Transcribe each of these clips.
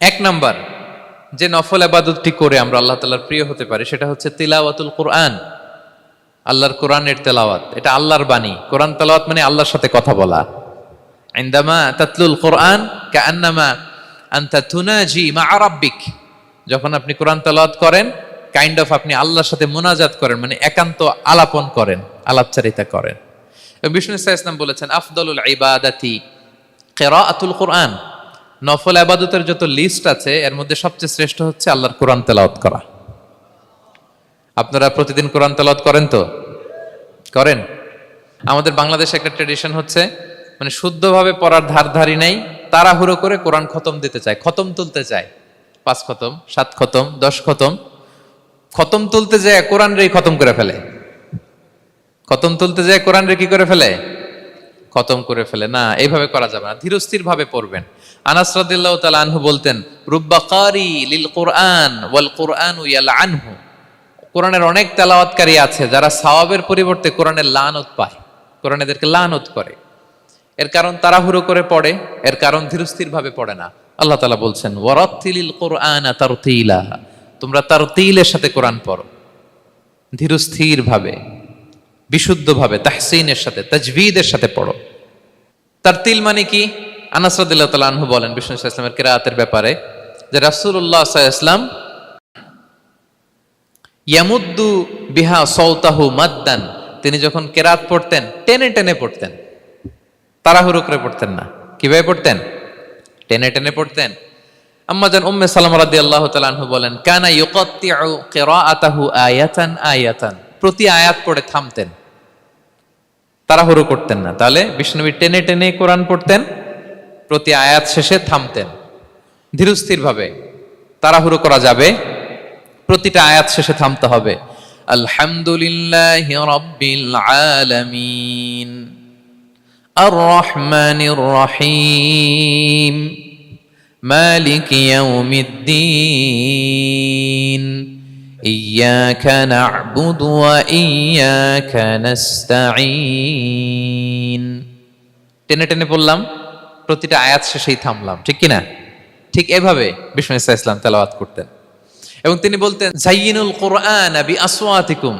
এক নাম্বার, যে নফল আবাদতটি করে আমরা আল্লাহ তালার প্রিয় হতে পারি, সেটা হচ্ছে তিলাওয়াতুল কোরআন। আল্লাহর কোরআনের তেলাওয়াত, এটা আল্লাহর বাণী। কোরআন তেলাওয়াত মানে আল্লাহর সাথে কথা বলা। আইন্দামা তাতলুল কোরআন কান্নামা আন্তা তুনাজি মা আরাব্বিক যখন আপনি কোরআন তেলাওয়াত করেন, কাইন্ড অফ আপনি আল্লাহর সাথে মোনাজাত করেন মানে একান্ত আলাপন করেন, আলাপচারিতা করেন। বিষ্ণু ইসা ইসলাম বলেছেন, আফদলুল ইবাদাতি কেরাআতুল কোরআন। নফল আবাদতের যত লিস্ট আছে, এর মধ্যে সবচেয়ে শ্রেষ্ঠ হচ্ছে আল্লাহর কোরআন তেলাওয়াত করা। আপনারা প্রতিদিন কোরআন তেলাওয়াত করেন তো? করেন? আমাদের বাংলাদেশে একটা ট্রেডিশন হচ্ছে মানে শুদ্ধভাবে পড়ার ধার ধারি নাই, তাড়াহুড়ো করে কোরআন খতম দিতে চায়, খতম তুলতে চায়। পাঁচ খতম, সাত খতম, দশ খতম খতম তুলতে যায়, কোরআন রে খতম করে ফেলে। খতম তুলতে যায়, কোরআন রে কি করে ফেলে? খতম করে ফেলে। না, এইভাবে করা যাবে না ধীরস্থির ভাবে পড়বেন। আনাস রাদিল্লাহু তাআলা আনহু বলতেন, রুব্বা কারি লিল কোরআন ওয়াল কোরআন ইয়াল আনহু কোরআনের অনেক তেলাওয়াতকারী আছে যারা সাওয়াবের পরিবর্তে কোরআনের লানত পায়, কোরআন এদেরকে লানত করে। এর কারণ তাড়াহুড়ো করে পড়ে, এর কারণ ধীরস্থির ভাবে পড়ে না। আল্লাহ তাআলা বলছেন, ওয়ারাত্তিলিল কোরআন তারতিলা। তোমরা তারতিলের সাথে কোরআন পড়ো। ধীরস্থির ভাবে বিশুদ্ধভাবে, তাহসিনের সাথে তাজভিদের সাথে পড়ো। তার তিল মানে কি? আনাসরদুল্লাহ তালা বলেন, বিষ্ণু ইসলাম ইসলামের কেরাতের ব্যাপারে যে রাসুল্লাহ ইসলাম ইয়ামুদ্দু বিহা সৌতাহু মাদ্দান, তিনি যখন কেরাত পড়তেন, টেনে টেনে পড়তেন, তাড়াহুড়ো করে পড়তেন না। কীভাবে পড়তেন? টেনে টেনে পড়তেন। আম্মাজান উম্মে সালাম রাদি আল্লাহ তালাহু বলেন, কানা ইউকাত্তিউ কিরাআতাহু আয়াতান আয়াতান প্রতি আয়াত পড়ে থামতেন, তাড়াহুড়ো করতেন না। তাহলে বিষ্ণুবী টেনে টেনে কোরআন পড়তেন প্রতি আয়াত শেষে থামতেন ধীরস্থির ভাবে তাড়াহুড়ো করা যাবে প্রতিটা আয়াত শেষে থামতে হবে আলহামদুলিল্লাহ রব্বিল আলামিন আর রহমানির রহিম মালিক ইয়াউমিদ্দিন إياك نعبد وإياك نستعين টেনে টেনে বললাম প্রতিটা আয়াত শেষেই থামলাম, ঠিক কিনা? ঠিক এভাবে বিষ্ণু ইসা ইসলাম তেলাওয়াত করতেন। এবং তিনি বলতেন, জাইয়িনুল কোরআন বি আসওয়াতিকুম।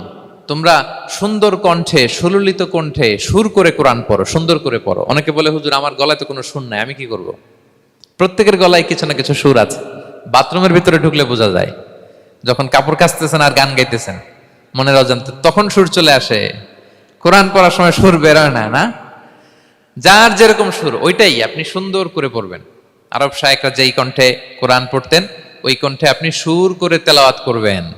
তোমরা সুন্দর কণ্ঠে, সুললিত কণ্ঠে সুর করে কোরআন পড়ো, সুন্দর করে পড়ো। অনেকে বলে, হুজুর, আমার গলায় তো কোনো সুর নাই, আমি কি করব? প্রত্যেকের গলায় কিছু না কিছু সুর আছে। বাথরুমের ভিতরে ঢুকলে বোঝা যায়, যখন কাপড় কাচতেছেন আর গান গাইতেছেন, মনের অজান্তে, তখন সুর চলে আসে। কোরআন পড়ার সময় সুর বেরোয় না না? যার যেরকম সুর, ওইটাই আপনি সুন্দর করে পড়বেন। আরব শায়করা যেই কণ্ঠে কোরআন পড়তেন, ওই কণ্ঠে আপনি সুর করে তেলাওয়াত করবেন।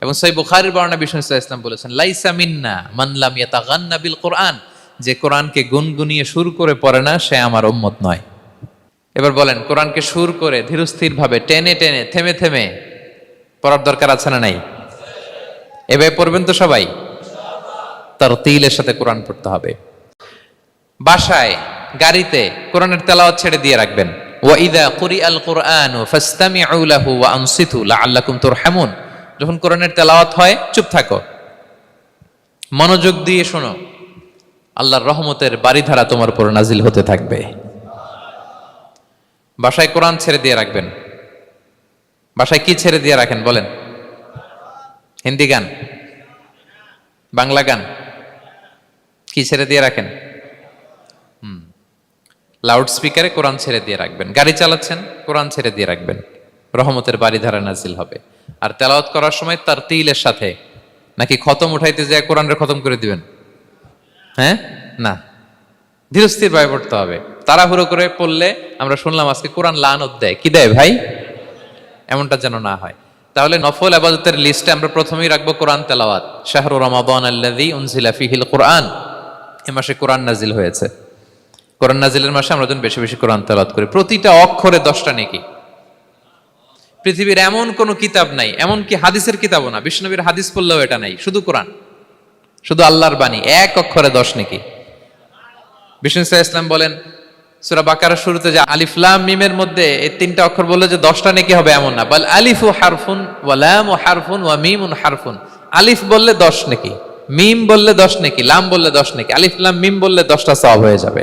এবং সেই বুখারির বর্ণনা বিষ্ণু ইসলাম বলেছেন, লাইসা মিন্না মানলাম ইয়াতাগান্না বিল কোরআন। যে কোরআনকে গুনগুনিয়ে সুর করে পড়ে না, সে আমার উম্মত নয়। এবার বলেন, কোরআনকে সুর করে ধীরস্থির ভাবে টেনে টেনে, থেমে থেমে পড়ার দরকার আছে না নাই? এভাবে পড়বেন তো সবাই? তার তিলের সাথে কোরআন পড়তে হবে। বাসায়, গাড়িতে কোরআনের তেলাওয়াত ছেড়ে দিয়ে রাখবেন। ওয়াইদা কুরি আল কোরআন ফাস্তামিউ লাহু ওয়া আনসিতু লাআল্লাকুম তুরহামুন। যখন কোরআনের তেলাওয়াত হয়, চুপ থাকো। মনোযোগ দিয়ে শোনো। আল্লাহর রহমতের বাড়িধারা তোমার উপর নাজিল হতে থাকবে। বাসায় কোরআন ছেড়ে দিয়ে রাখবেন। বাসায় কি ছেড়ে দিয়ে রাখেন বলেন? হিন্দি গান? বাংলা গান? কি ছেড়ে দিয়ে রাখেন? লাউড স্পিকারে কোরআন ছেড়ে দিয়ে রাখবেন। গাড়ি চালাচ্ছেন, কোরআন ছেড়ে দিয়ে রাখবেন। রহমতের বাড়ি ধারা নাজিল হবে। আর তেলাওয়াত করার সময় তার তিলের সাথে। নাকি খতম উঠাইতে যায় কোরআনের খতম করে দিবেন? হ্যাঁ? না। ধীরস্থির ভাবে পড়তে হবে। তাড়াহুড়ো করে পড়লে আমরা শুনলাম আজকে কোরআন লানত দেয়। কি দেয় ভাই? এমনটা যেন না হয়। তাহলে নফল আবাদতের লিস্টে আমরা প্রথমেই রাখব কোরআন তেলাওয়াত। শাহরু রমাবান আল্লাযী উনজিলা ফিহিল কোরআন। এ মাসে কোরআন নাজিল হয়েছে। কোরআন নাজিলের মাসে আমরা যেন বেশি বেশি কোরআন তেলাওয়াত করি, প্রতিটা অক্ষরে দশটা নেকি। পৃথিবীর এমন কোনো কিতাব নাই এমন কি হাদিসের কিতাবও না বিষ্ণবীর হাদিস পড়লেও এটা নাই, শুধু কোরআন। শুধু আল্লাহর বাণী, এক অক্ষরে দশ নেকি। বিষ্ণু ইসা ইসলাম বলেন, সুরা বাকার শুরুতে যে আলিফলাম মিমের মধ্যে এই তিনটা অক্ষর বললে যে দশটা নেকি হবে এমন না, বল আলিফু হারফুন ওয়ালাম ও হারফুন ওয়া মিমুন হারফুন। আলিফ বললে দশ নেকি, মিম বললে দশ নেকি, লাম বললে দশ নেকি আলিফলাম মিম বললে দশটা সব হয়ে যাবে।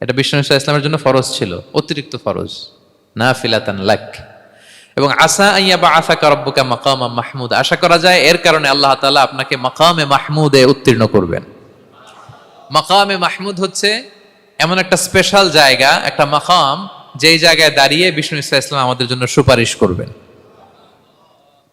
এটা বিষ্ণু ইসা ইসলামের জন্য ফরজ ছিল, অতিরিক্ত ফরজ। নাফিলাতান লাক। এবং আসা আইয়া বা আসাকা রব্বুকা মাকাম মাহমুদ। আশা করা যায় এর কারণে আল্লাহ তাআলা আপনাকে মাকামে মাহমুদে উত্তীর্ণ করবেন। মাকামে মাহমুদ হচ্ছে এমন একটা স্পেশাল জায়গা, একটা মাকাম, যেই জায়গায় দাঁড়িয়ে বিষ্ণু ইসা ইসলাম আমাদের জন্য সুপারিশ করবেন।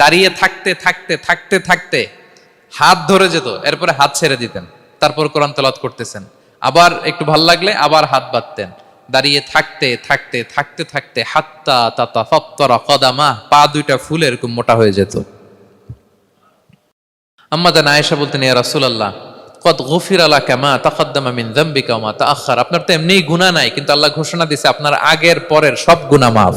দাঁড়িয়ে থাকতে থাকতে থাকতে থাকতে হাত ধরে যেত, এরপরে হাত ছেড়ে দিতেন। তারপর কোরআন তলাত করতেছেন। আবার একটু ভালো লাগলে আবার হাত বাঁধতেন। দাঁড়িয়ে থাকতে থাকতে থাকতে থাকতে হাত্তা তাতা ফত্তরা কদামা, পা দুইটা ফুলে এরকম মোটা হয়ে যেত। আম্মা জান আয়েশা বলতেন, ইয়া রাসূলুল্লাহ কত গফির আলা কামা তাকাদ্দামা মিন যামবিকা ওয়া মা তাআখার। আপনার তো এমনিই গুনাহ নাই, কিন্তু আল্লাহ ঘোষণা দিয়েছে আপনার আগের পরের সব গুনাহ মাফ।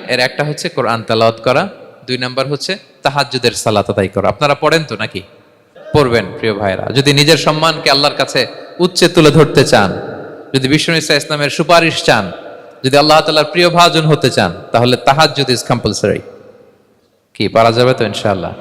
এর একটা হচ্ছে কোরআন তালাত করা, দুই নাম্বার হচ্ছে তাহাজ্জুদের সালাত আদায় করা। আপনারা পড়েন তো নাকি? পড়বেন, প্রিয় ভাইরা যদি নিজের সম্মানকে আল্লাহর কাছে উচ্চে তুলে ধরতে চান, যদি বিষ্ণু ইসা ইসলামের সুপারিশ চান, যদি আল্লাহ তাল্লাহর প্রিয় ভাজন হতে চান, তাহলে তাহাজ্জুদ ইজ কম্পালসারি। কি, পারা যাবে তো ইনশাআল্লাহ?